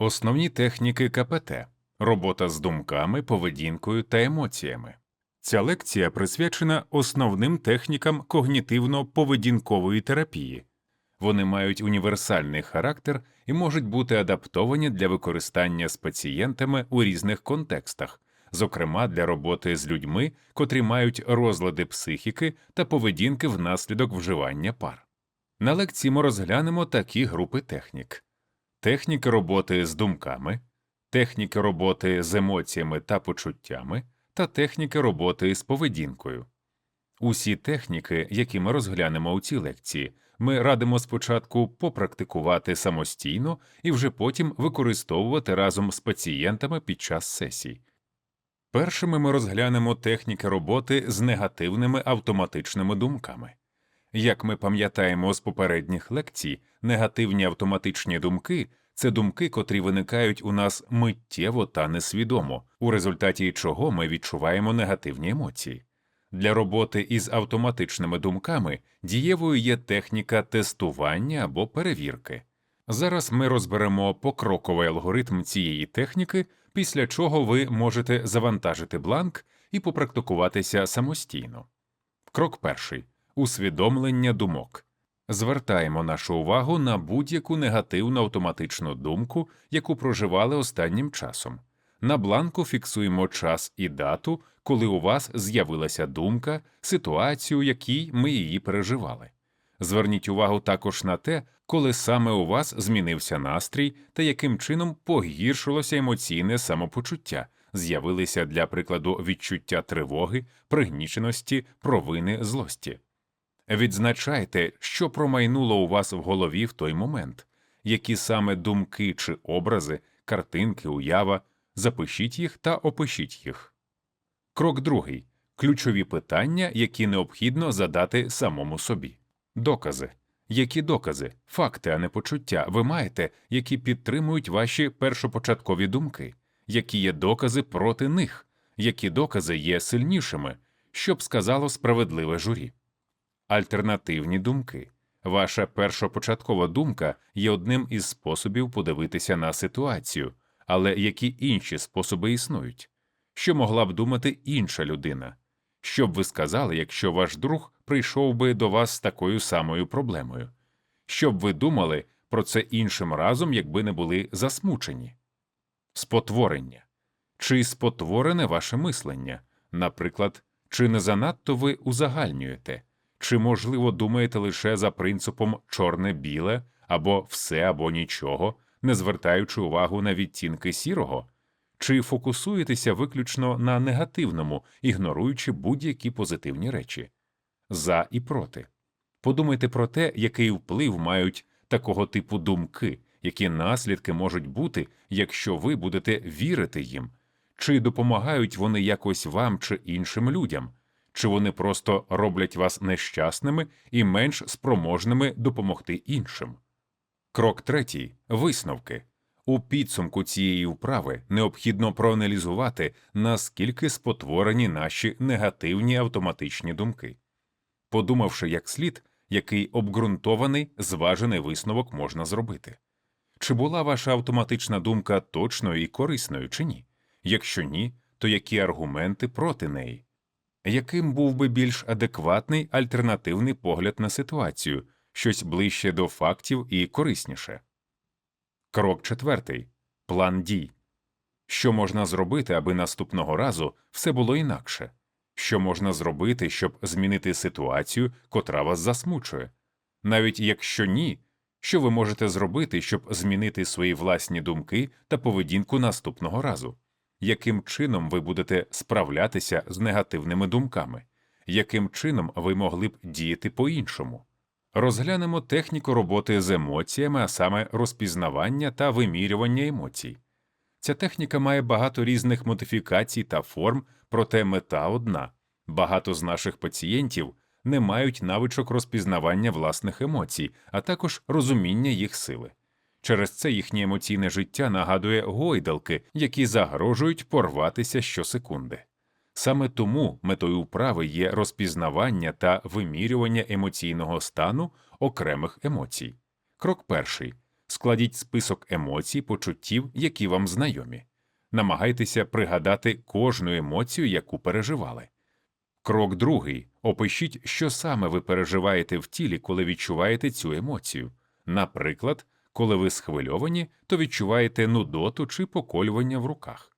Основні техніки КПТ робота з думками, поведінкою та емоціями. Ця лекція присвячена основним технікам когнітивно-поведінкової терапії. Вони мають універсальний характер і можуть бути адаптовані для використання з пацієнтами у різних контекстах, зокрема для роботи з людьми, котрі мають розлади психіки та поведінки внаслідок вживання пар. На лекції ми розглянемо такі групи технік: техніки роботи з думками, техніки роботи з емоціями та почуттями та техніки роботи з поведінкою. Усі техніки, які ми розглянемо у цій лекції, ми радимо спочатку попрактикувати самостійно і вже потім використовувати разом з пацієнтами під час сесій. Першими ми розглянемо техніки роботи з негативними автоматичними думками. Як ми пам'ятаємо з попередніх лекцій, негативні автоматичні думки це думки, котрі виникають у нас миттєво та несвідомо, у результаті чого ми відчуваємо негативні емоції. Для роботи із автоматичними думками дієвою є техніка тестування або перевірки. Зараз ми розберемо покроковий алгоритм цієї техніки, після чого ви можете завантажити бланк і попрактикуватися самостійно. Крок перший усвідомлення думок. Звертаємо нашу увагу на будь-яку негативну автоматичну думку, яку проживали останнім часом. На бланку фіксуємо час і дату, коли у вас з'явилася думка, ситуацію, якій ми її переживали. Зверніть увагу також на те, коли саме у вас змінився настрій та яким чином погіршилося емоційне самопочуття, з'явилися для прикладу відчуття тривоги, пригніченості, провини, злості. Відзначайте, що промайнуло у вас в голові в той момент, які саме думки чи образи, картинки, уява, запишіть їх та опишіть їх. Крок другий ключові питання, які необхідно задати самому собі. Докази. Які докази, факти, а не почуття ви маєте, які підтримують ваші першопочаткові думки, які є докази проти них, які докази є сильнішими, щоб сказало справедливе журі. Альтернативні думки. Ваша першопочаткова думка є одним із способів подивитися на ситуацію, але які інші способи існують? Що могла б думати інша людина? Що б ви сказали, якщо ваш друг прийшов би до вас з такою самою проблемою? Що б ви думали про це іншим разом, якби не були засмучені? Спотворення. Чи спотворене ваше мислення? Наприклад, чи не занадто ви узагальнюєте? Чи, можливо, думаєте лише за принципом чорне-біле або все або нічого, не звертаючи увагу на відтінки сірого? Чи фокусуєтеся виключно на негативному, ігноруючи будь-які позитивні речі? За і проти. Подумайте про те, який вплив мають такого типу думки, які наслідки можуть бути, якщо ви будете вірити їм, чи допомагають вони якось вам чи іншим людям, чи вони просто роблять вас нещасними і менш спроможними допомогти іншим. Крок третій висновки. У підсумку цієї вправи необхідно проаналізувати, наскільки спотворені наші негативні автоматичні думки. Подумавши як слід, який обґрунтований, зважений висновок можна зробити. Чи була ваша автоматична думка точною і корисною, чи ні? Якщо ні, то які аргументи проти неї? Яким був би більш адекватний альтернативний погляд на ситуацію, щось ближче до фактів і корисніше? Крок четвертий план дій. Що можна зробити, аби наступного разу все було інакше? Що можна зробити, щоб змінити ситуацію, котра вас засмучує? Навіть якщо ні, що ви можете зробити, щоб змінити свої власні думки та поведінку наступного разу? Яким чином ви будете справлятися з негативними думками? Яким чином ви могли б діяти по іншому? Розглянемо техніку роботи з емоціями, а саме розпізнавання та вимірювання емоцій. Ця техніка має багато різних модифікацій та форм, проте мета одна багато з наших пацієнтів не мають навичок розпізнавання власних емоцій, а також розуміння їх сили. Через це їхнє емоційне життя нагадує гойдалки, які загрожують порватися щосекунди. Саме тому метою вправи є розпізнавання та вимірювання емоційного стану окремих емоцій. Крок перший Складіть список емоцій, почуттів, які вам знайомі. Намагайтеся пригадати кожну емоцію, яку переживали. Крок другий. Опишіть, що саме ви переживаєте в тілі, коли відчуваєте цю емоцію. Наприклад, коли ви схвильовані, то відчуваєте нудоту чи поколювання в руках.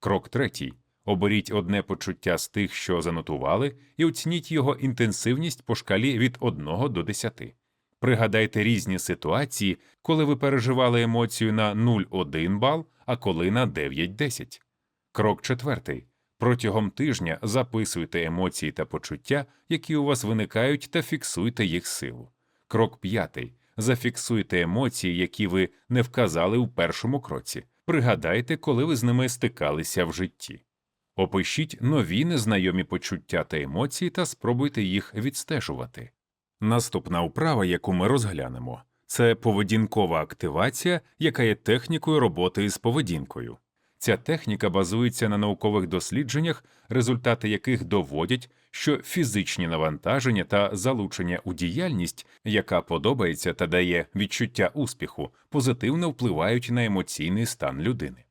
Крок третій. Оберіть одне почуття з тих, що занотували, і оцініть його інтенсивність по шкалі від 1 до 10. Пригадайте різні ситуації, коли ви переживали емоцію на 0,1 бал, а коли на 9-10. Крок четвертий. Протягом тижня записуйте емоції та почуття, які у вас виникають, та фіксуйте їх силу. Крок п'ятий. Зафіксуйте емоції, які ви не вказали у першому кроці. Пригадайте, коли ви з ними стикалися в житті. Опишіть нові незнайомі почуття та емоції та спробуйте їх відстежувати. Наступна вправа, яку ми розглянемо, це поведінкова активація, яка є технікою роботи з поведінкою. Ця техніка базується на наукових дослідженнях, результати яких доводять, що фізичні навантаження та залучення у діяльність, яка подобається та дає відчуття успіху, позитивно впливають на емоційний стан людини.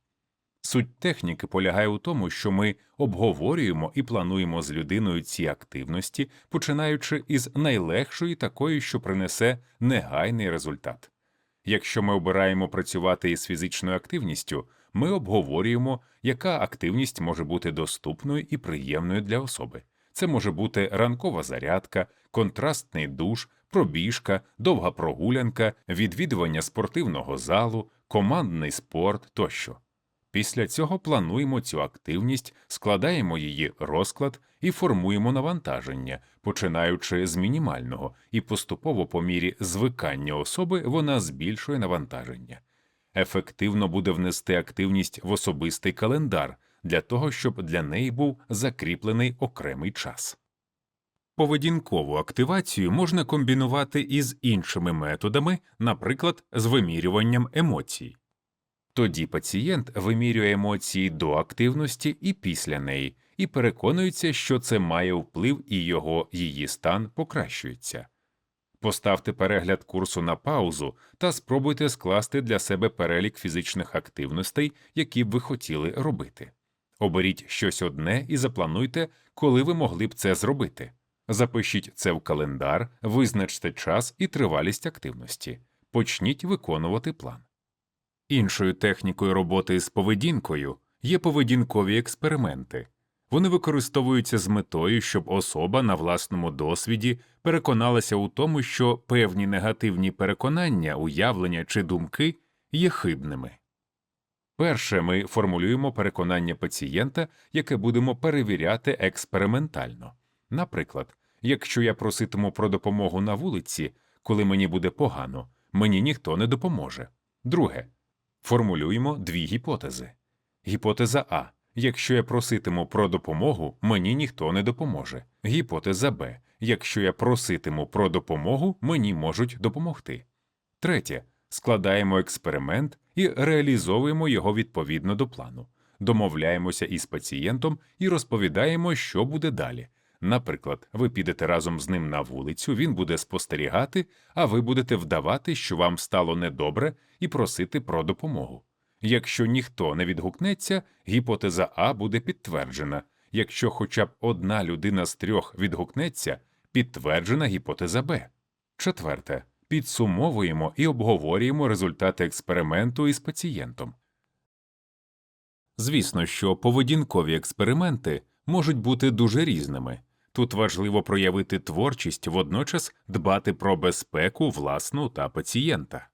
Суть техніки полягає у тому, що ми обговорюємо і плануємо з людиною ці активності, починаючи із найлегшої такої, що принесе негайний результат. Якщо ми обираємо працювати із фізичною активністю, ми обговорюємо, яка активність може бути доступною і приємною для особи. Це може бути ранкова зарядка, контрастний душ, пробіжка, довга прогулянка, відвідування спортивного залу, командний спорт тощо. Після цього плануємо цю активність, складаємо її розклад і формуємо навантаження, починаючи з мінімального, і поступово по мірі звикання особи вона збільшує навантаження. Ефективно буде внести активність в особистий календар для того, щоб для неї був закріплений окремий час. Поведінкову активацію можна комбінувати із іншими методами, наприклад, з вимірюванням емоцій. Тоді пацієнт вимірює емоції до активності і після неї, і переконується, що це має вплив і його її стан покращується. Поставте перегляд курсу на паузу та спробуйте скласти для себе перелік фізичних активностей, які б ви хотіли робити. Оберіть щось одне і заплануйте, коли ви могли б це зробити. Запишіть це в календар, визначте час і тривалість активності. Почніть виконувати план. Іншою технікою роботи з поведінкою є поведінкові експерименти. Вони використовуються з метою, щоб особа на власному досвіді переконалася у тому, що певні негативні переконання, уявлення чи думки є хибними. Перше ми формулюємо переконання пацієнта, яке будемо перевіряти експериментально. Наприклад, якщо я проситиму про допомогу на вулиці, коли мені буде погано, мені ніхто не допоможе. Друге, формулюємо дві гіпотези. Гіпотеза А. Якщо я проситиму про допомогу, мені ніхто не допоможе. Гіпотеза Б. Якщо я проситиму про допомогу, мені можуть допомогти. Третє. Складаємо експеримент і реалізовуємо його відповідно до плану. Домовляємося із пацієнтом і розповідаємо, що буде далі. Наприклад, ви підете разом з ним на вулицю, він буде спостерігати, а ви будете вдавати, що вам стало недобре, і просити про допомогу. Якщо ніхто не відгукнеться, гіпотеза А буде підтверджена. Якщо хоча б одна людина з трьох відгукнеться, підтверджена гіпотеза Б. Четверте. Підсумовуємо і обговорюємо результати експерименту із пацієнтом. Звісно, що поведінкові експерименти можуть бути дуже різними. Тут важливо проявити творчість, водночас дбати про безпеку власну та пацієнта.